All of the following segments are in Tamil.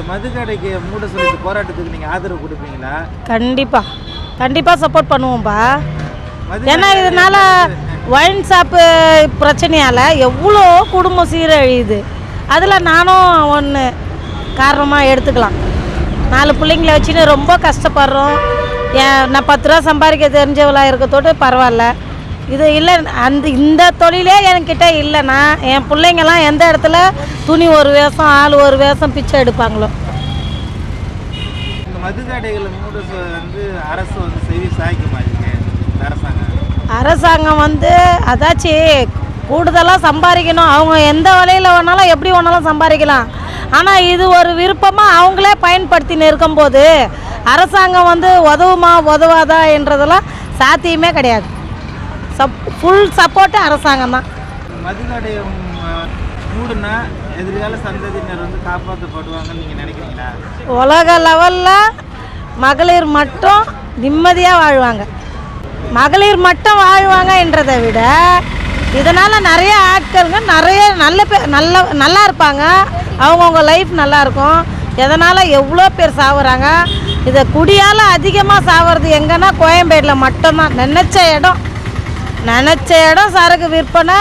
இந்த மதுக்கடைக்கு மூட சொல்லி போராட்டத்துக்கு நீங்கள் ஆதரவு கொடுப்பீங்களா? கண்டிப்பாக கண்டிப்பாக சப்போர்ட் பண்ணுவோம்ப்பா ஏன்னா இதனால ஒயின் ஷாப்பு பிரச்சனையால் எவ்வளோ குடும்பம் சீரழியுது. அதில் நானும் ஒன்று காரணமாக எடுத்துக்கலாம். நாலு பிள்ளைங்கள வச்சுன்னு ரொம்ப கஷ்டப்படுறோம். நான் பத்து ரூபா சம்பாதிக்க தெரிஞ்சவளாக இருக்கத்தோடு பரவாயில்ல. இது இல்லை அந்த இந்த தொழிலே என்கிட்ட இல்லைன்னா என் பிள்ளைங்கெல்லாம் எந்த இடத்துல துணி ஒரு வேஷம் ஆள் ஒரு வேஷம் பிச்சை எடுப்பாங்களோ? அரசாங்கம். வந்து அதாச்சு கூடுதலாக சம்பாதிக்கணும். அவங்க எந்த வழியில் வேணாலும் எப்படி வேணாலும் சம்பாதிக்கலாம். ஆனால் இது ஒரு விருப்பமாக அவங்களே பயன்படுத்தின்னு இருக்கும்போது அரசாங்கம் வந்து உதவுமா உதவாதா என்றதெல்லாம் சாத்தியமே கிடையாது. சப் ஃபுல் சப்போர்ட்டு அரசாங்கம் தான். மதுக்கடையை ம், மூடுனா எதிர்கால சந்ததியினர் வந்து காப்பாற்றப்படுவாங்கன்னு நீங்கள் நினைக்கிறீங்களா? உலக லெவலில் மகளிர் மட்டும் நிம்மதியாக வாழ்வாங்க. மகளிர் மட்டும் வாழ்வாங்கன்றதை விட இதனால் நிறைய ஆட்களுங்க நிறைய நல்ல பே நல்ல நல்லா இருப்பாங்க. அவங்கவுங்க லைஃப் நல்லா இருக்கும். எதனால் எவ்வளோ பேர் சாவுறாங்க? இதை குடியால் அதிகமாக சாவறது எங்கன்னா கோயம்பேடில் மட்டும்தான். நினச்ச இடம் நினச்ச இடம் சரக்கு விற்பனை.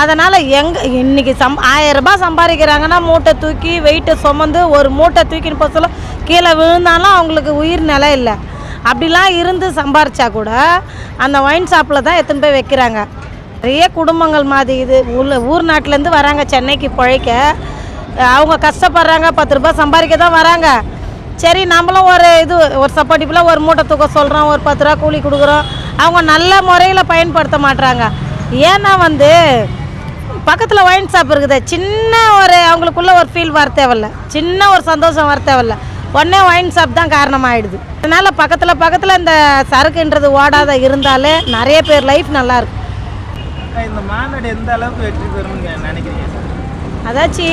அதனால் எங்கே இன்றைக்கி சம் ஆயிரம் ரூபாய் சம்பாதிக்கிறாங்கன்னா மூட்டை தூக்கி வெயிட்டை சுமந்து ஒரு மூட்டை தூக்கின்னு போக சொல்ல கீழே விழுந்தாலும் அவங்களுக்கு உயிர் நிலை இல்லை. அப்படிலாம் இருந்து சம்பாரிச்சா கூட அந்த ஒயின் ஷாப்பில் தான் எத்தனை போய் வைக்கிறாங்க. நிறைய குடும்பங்கள் மாதிரி இது உள்ள ஊர் நாட்டிலேருந்து வராங்க சென்னைக்கு பிழைக்க. அவங்க கஷ்டப்படுறாங்க பத்து ரூபா சம்பாதிக்க தான் வராங்க. சரி நம்மளும் ஒரு இது ஒரு சப்பாட்டிப்பில் ஒரு மூட்டை தூக்க சொல்கிறோம் ஒரு பத்து ரூபா கூலி கொடுக்குறோம். அவங்க நல்ல முறையில் பயன்படுத்த மாட்டுறாங்க ஏன்னா வந்து பக்கத்தில் ஒயின் ஷாப் இருக்குது. சின்ன ஒரு அவங்களுக்குள்ள ஒரு ஃபீல் வர தேவையில்ல. சின்ன ஒரு சந்தோஷம் வர தேவையில்ல. உடனே ஒயின் ஷாப் தான் காரணமாகிடுது அதனால் பக்கத்தில் பக்கத்தில் இந்த சரக்குன்றது ஓடாத இருந்தாலே நிறைய பேர் லைஃப் நல்லாயிருக்கும் இந்த மாநாடு எந்த அளவுக்கு வெற்றி பெறும்னு நினைக்கிறீங்க? அதாச்சு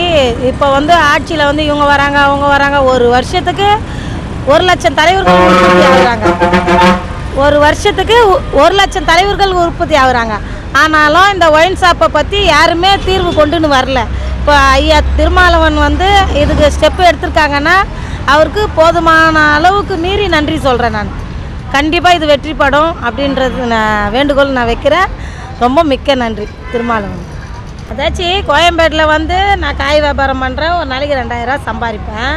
இப்போ வந்து ஆட்சியில் வந்து இவங்க வராங்க அவங்க வராங்க. ஒரு வருஷத்துக்கு ஒரு லட்சம் தலைவர்கள் உற்பத்தி ஆகுறாங்க. ஒரு வருஷத்துக்கு ஒரு லட்சம் தலைவர்கள் உற்பத்தி ஆகுறாங்க. ஆனாலும் இந்த ஒயின் ஷாப்பை பற்றி யாருமே தீர்வு கொண்டுன்னு வரல. இப்போ ஐயா திருமாவளவன் வந்து இதுக்கு ஸ்டெப்பு எடுத்திருக்காங்கன்னா அவருக்கு போதுமான அளவுக்கு மீறி நன்றி சொல்கிறேன் நான். கண்டிப்பாக இது வெற்றிப்படும் அப்படின்றது நான் வேண்டுகோள் நான் வைக்கிறேன். ரொம்ப மிக்க நன்றி திருமாவளவன். அதாச்சும் கோயம்பேட்டில் வந்து நான் காய் வியாபாரம் பண்ணுறேன் ஒரு நாளைக்கு ரெண்டாயிரரூவா சம்பாதிப்பேன்.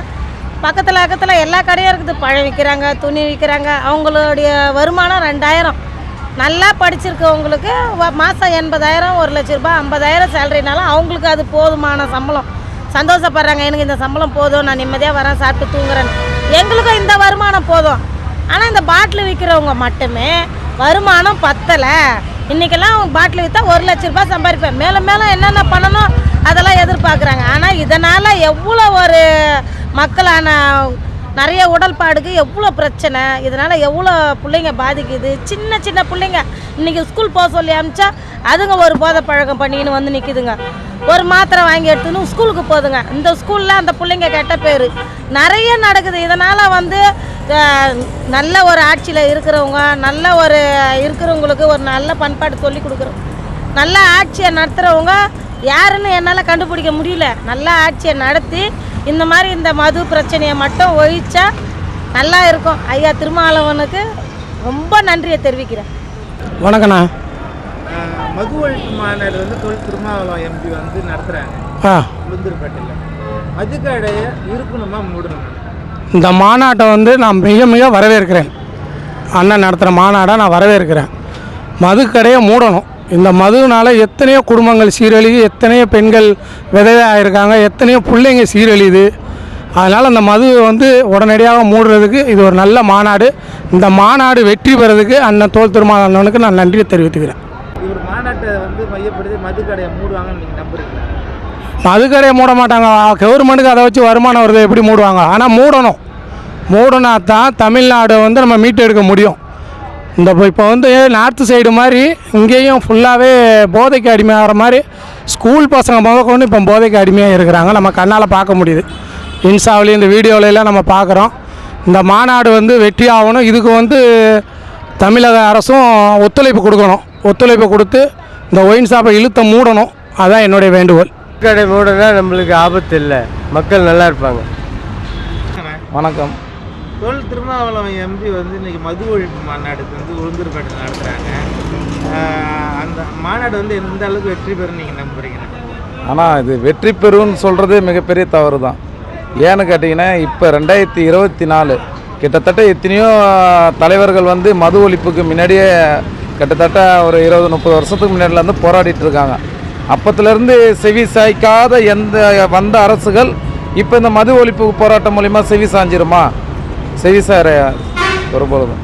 பக்கத்தில் பக்கத்தில் எல்லா கடையும் இருக்குது. பழம் விற்கிறாங்க துணி விற்கிறாங்க அவங்களுடைய வருமானம் ரெண்டாயிரம். நல்லா படிச்சிருக்கவங்களுக்கு மாதம் எண்பதாயிரம் ஒரு லட்ச ரூபாய் ஐம்பதாயிரம் சேலரினாலும் அவங்களுக்கு அது போதுமான சம்பளம். சந்தோஷப்படுறாங்க. எனக்கு இந்த சம்பளம் போதும். நான் நிம்மதியாக வரேன் சாப்பிட்டு தூங்குறேன் எங்களுக்கும் இந்த வருமானம் போதும். ஆனால் இந்த பாட்டில் விற்கிறவங்க மட்டுமே வருமானம் பத்தலை. இன்றைக்கெல்லாம் பாட்டில் விற்றா ஒரு லட்ச ரூபாய் சம்பாதிப்பேன். மேலும் மேலும் என்னென்ன பண்ணணும் அதெல்லாம் எதிர்பார்க்குறாங்க. ஆனால் இதனால் எவ்வளோ ஒரு மக்களான நிறைய உடல்பாடுக்கு எவ்வளோ பிரச்சனை இதனால் எவ்வளோ பிள்ளைங்க பாதிக்குது. சின்ன சின்ன பிள்ளைங்க இன்றைக்கி ஸ்கூல் போக சொல்லி அனுப்பிச்சா அதுங்க ஒரு போதை பழக்கம் பண்ணின்னு வந்து நிற்கிதுங்க ஒரு மாத்திரை வாங்கி எடுத்துன்னு ஸ்கூலுக்கு போகுதுங்க இந்த ஸ்கூலில் அந்த பிள்ளைங்க கெட்ட பேர். நிறைய நடக்குது. இதனால் வந்து நல்ல ஒரு ஆட்சியில் இருக்கிறவங்க நல்ல ஒரு இருக்கிறவங்களுக்கு ஒரு நல்ல பண்பாடு சொல்லி கொடுக்குறோம். நல்ல ஆட்சியை நடத்துகிறவங்க யாருன்னு என்னால் கண்டுபிடிக்க முடியல. நல்ல ஆட்சியை நடத்தி இந்த மாதிரி இந்த மது பிரச்சனையை மட்டும் ஒழிச்சா நல்லா இருக்கும். ஐயா திருமாவளவனுக்கு ரொம்ப நன்றியை தெரிவிக்கிறேன். வணக்கண்ணா. மது ஒழிப்பு மாநாடு வந்து தொல் திருமாவளவன் எம்பி வந்து நடத்துகிறாங்க உளுந்தூர்பேட்டையில். மதுக்கடையை இருக்கணுமா மூடணுமா? இந்த மாநாட்டை வந்து நான் மிக மிக வரவேற்கிறேன். அண்ணன் நடத்துகிற மாநாடை நான் வரவேற்கிறேன். மதுக்கடையை மூடணும். இந்த மதுனால் எத்தனையோ குடும்பங்கள் சீரழியுது எத்தனையோ பெண்கள் விதவை எத்தனையோ பிள்ளைங்க சீரழியுது. அதனால் அந்த மது வந்து உடனடியாக மூடுறதுக்கு இது ஒரு நல்ல மாநாடு. இந்த மாநாடு வெற்றி பெறதுக்கு அண்ணன் தோல் திருமாவளவனுக்கு நான் நன்றியை தெரிவித்துக்கிறேன். இவர் மாநாட்டை வந்து மையப்படுத்தி மதுக்கடையை மூடுவாங்கன்னு நீங்கள் நம்புறீங்களா? மதுக்கடையை மூட மாட்டாங்க. கவர்மெண்ட்டுக்கு அதை வச்சு வருமானம் வருது எப்படி மூடுவாங்க? ஆனால் மூடணும். மூடனா தான் தமிழ்நாடு வந்து நம்ம மீட்டெடுக்க முடியும். இந்த இப்போ இப்போ வந்து நார்த்து சைடு மாதிரி இங்கேயும் ஃபுல்லாகவே போதைக்கு அடிமையாகிற மாதிரி ஸ்கூல் பசங்க முதற்கொண்டு இப்போ போதைக்கு அடிமையாக இருக்கிறாங்க. நம்ம கண்ணால் பார்க்க முடியுது. இன்ஸ்டாவிலையும் இந்த வீடியோல நம்ம பார்க்குறோம். இந்த மாநாடு வந்து வெற்றி ஆகணும். இதுக்கு வந்து தமிழக அரசும் ஒத்துழைப்பு கொடுக்கணும். ஒத்துழைப்பு கொடுத்து இந்த ஒயின் ஷாப்பை இழுத்த மூடணும். அதான் என்னுடைய வேண்டுகோள். கடை மூடனா நம்மளுக்கு ஆபத்து இல்லை. மக்கள் நல்லா இருப்பாங்க. வணக்கம். தொல் திருமாவளவன் எம்பி வந்து இன்னைக்கு மது ஒழிப்பு மாநாடுக்கு வந்து உளுந்தூர்பேட்டை நடத்துகிறாங்க அந்த மாநாடு வந்து எந்த அளவுக்கு வெற்றி பெறும் நீங்கள் நம்புறீங்க? ஆனால் இது வெற்றி பெறும்னு சொல்கிறது மிகப்பெரிய தவறு தான் ஏன்னு கேட்டிங்கன்னா இப்போ ரெண்டாயிரத்தி இருபத்தி நாலு கிட்டத்தட்ட எத்தனையோ தலைவர்கள் வந்து மது ஒழிப்புக்கு முன்னாடியே கிட்டத்தட்ட ஒரு இருபது முப்பது வருஷத்துக்கு முன்னாடிலேருந்து போராடிட்டு இருக்காங்க. அப்பத்துலேருந்து செவி சாய்க்காத எந்த வந்த அரசுகள் இப்போ இந்த மது ஒழிப்பு போராட்டம் மூலிமா செவி சாஞ்சிருமா? செவி சார ஒருபொழுதும்.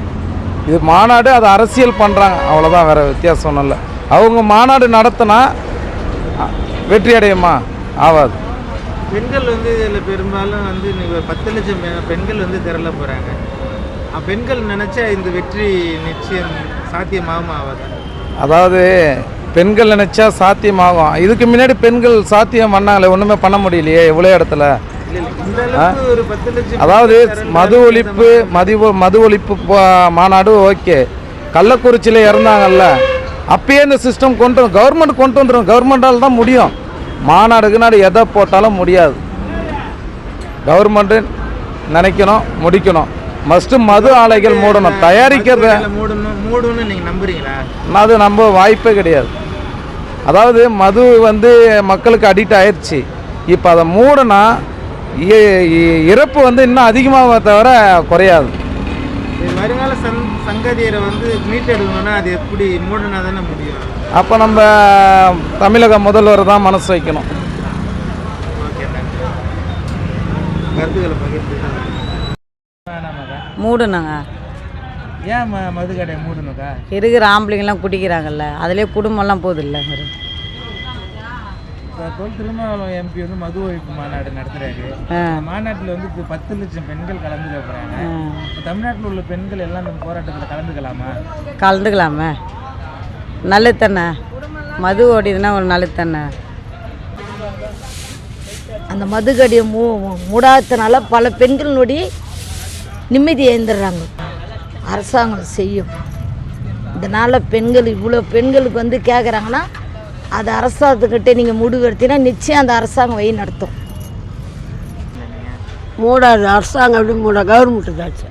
இது மாநாடு அது அரசியல் பண்ணுறாங்க அவ்வளோதான் வேறு வித்தியாசம் ஒன்றும் இல்லை. அவங்க மாநாடு நடத்தினா வெற்றி அடையுமா? ஆகாது பெண்கள் வந்து இதில் பெரும்பாலும் வந்து பத்து லட்சம் பெண்கள் வந்து திரள போகிறாங்க பெண்கள் நினச்சா இந்த வெற்றி நிச்சயம் சாத்தியமாகும் ஆகாது அதாவது பெண்கள் நினச்சா சாத்தியமாகும். இதுக்கு முன்னாடி பெண்கள் சாத்தியம் பண்ணாங்களே ஒன்றுமே பண்ண முடியலையே எவ்வளோ இடத்துல. அதாவது. மது ஒழிப்பு மது ஒ- மது ஒழிப்பு மாநாடு ஓகே. கள்ளக்குறிச்சியில் இறந்தாங்கல்ல. அப்பயே இந்த சிஸ்டம் கொண்டு கவர்மெண்ட் கொண்டு வந்துடும் கவர்மெண்டால் தான் முடியும். மாநாடுக்கு நாடு எதை போட்டாலும் முடியாது. கவர்மெண்ட்டு நினைக்கணும் முடிக்கணும். மஸ்ட்டு மது ஆலைகள் மூடணும். தயாரிக்கிறத மூடணும் மூடணும்னு நீங்கள் நம்புறீங்களா? அது நம்ம வாய்ப்பே கிடையாது. அதாவது மது வந்து மக்களுக்கு அடிக்ட் ஆயிடுச்சு இப்போ அதை மூடனா இ- இ- இறப்பு வந்து இன்னும் அதிகமாக தவிர குறையாது. வருங்கால சந் சங்கதியரை வந்து மீட்டெடுக்கணும்னா அது எப்படி மூடனா தானே முடியும்? அப்போ நம்ம தமிழக முதல்வர் தான் மனசு வைக்கணும். கருத்துக்களை பகிர்ந்து மூடுனாங்க. ஏன் ம மது கடை மூடணுக்கா இருக்கிற ஆம்பளைங்கெல்லாம் குடிக்கிறாங்கல்ல? அதிலே குடும்பம்லாம் போகுது இல்லை இப்போ திருமாவளவன் எம்பி வந்து மது ஒழிப்பு மாநாடு நடத்துறாரு. மாநாட்டில் வந்து இப்போ பத்து லட்சம் பெண்கள் கலந்துக்க போகிறாங்க தமிழ்நாட்டில் உள்ள பெண்கள் எல்லாம் இந்த போராட்டத்தில் கலந்துக்கலாமா? கலந்துக்கலாமே. நல்லது தானே மது ஓடிதுன்னா ஒரு நல்லது தானே அந்த மதுக்கடியை மூ மூடாதனால பல பெண்களினுடைய நிம்மதி இழந்துடுறாங்க. அரசாங்கம் செய்யும். இதனால் பெண்கள் இவ்வளோ பெண்களுக்கு வந்து கேட்குறாங்கன்னா அது அரசாங்கத்துக்கிட்டே நீங்கள் முடிவு எடுத்தீங்கன்னா நிச்சயம் அந்த அரசாங்கம் வழி நடத்தும். மூடாது அரசாங்கம் எப்படி மூட கவர்மெண்ட் தாச்சு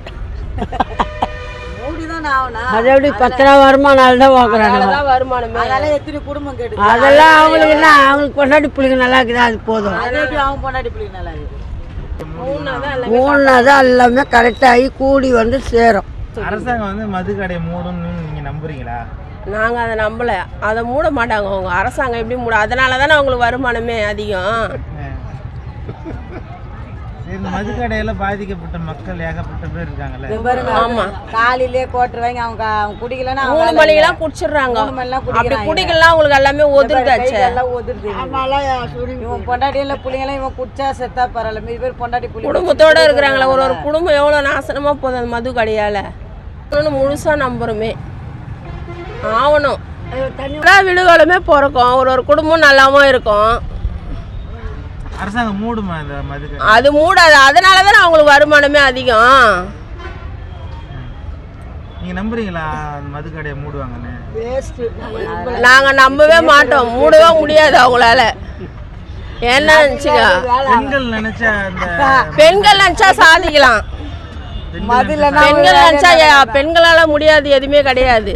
அது எப்படி பத்து ரூபா வருமானம் தான் பார்க்குறாங்க வருமானமே. அதெல்லாம் அவங்களுக்கு என்ன அவங்களுக்கு கொண்டாடி பிள்ளைங்க நல்லா இருக்குதா அது போதும். மூணு தான் எல்லாமே கரெக்டாகி கூடி வந்து சேரும். அரசாங்கம் வந்து மது கடை மூடணும்னு நீங்கள் நம்புறீங்களா? நாங்கள் அதை நம்பலை. அதை மூட மாட்டாங்க அவங்க. அரசாங்கம் எப்படி மூட அதனால தானே அவங்களுக்கு வருமானமே அதிகம். இந்த மது கடையில பாதிக்கப்பட்ட மக்கள் ஏகப்பட்ட பேர் இருக்காங்கல்ல. ஆமா. காலையிலே கோட்டர் வாங்கி அவங்க அவங்க குடிக்கலன்னா மூணு மணிக்கெல்லாம் குடிச்சிடுறாங்க. அப்படி. குடிக்கலாம் அவங்களுக்கு எல்லாமே ஒதுந்தாச்சு எல்லாம் ஒதுருது இவன் பொண்டாட்டி இல்லை பிள்ளைங்களாம் இவன் குடிச்சா செத்தா பரவாயில்ல. மீதி பேர் பொண்டாட்டி குடும்பத்தோட இருக்கிறாங்களே. ஒரு ஒரு குடும்பம் எவ்வளோ நாசனமாக போகுது அந்த மது கடையால்? முழுசாக நம்புறோமே. ஆகணும் எல்லா வீடுகளுமே பிறக்கும். ஒரு ஒரு குடும்பம் நல்லாவும் இருக்கும். அரசாங்கம் மூடுமா இந்த மது கடை அது மூடாது. அதனால தானே அவங்களுக்கு வருமானமே அதிகம். நீங்க நம்புறீங்களா? அந்த மது கடையை மூடுவாங்கன்னு நாங்க நம்பவே மாட்டோம். மூடவே முடியாது அவங்களால. என்ன நினச்சிங்க பெண்கள் நினைச்சா அந்த பெண்கள் நினச்சா சாதிக்கலாம். பெண்கள் நினச்சா பெண்களால் முடியாது எதுவுமே கிடையாது.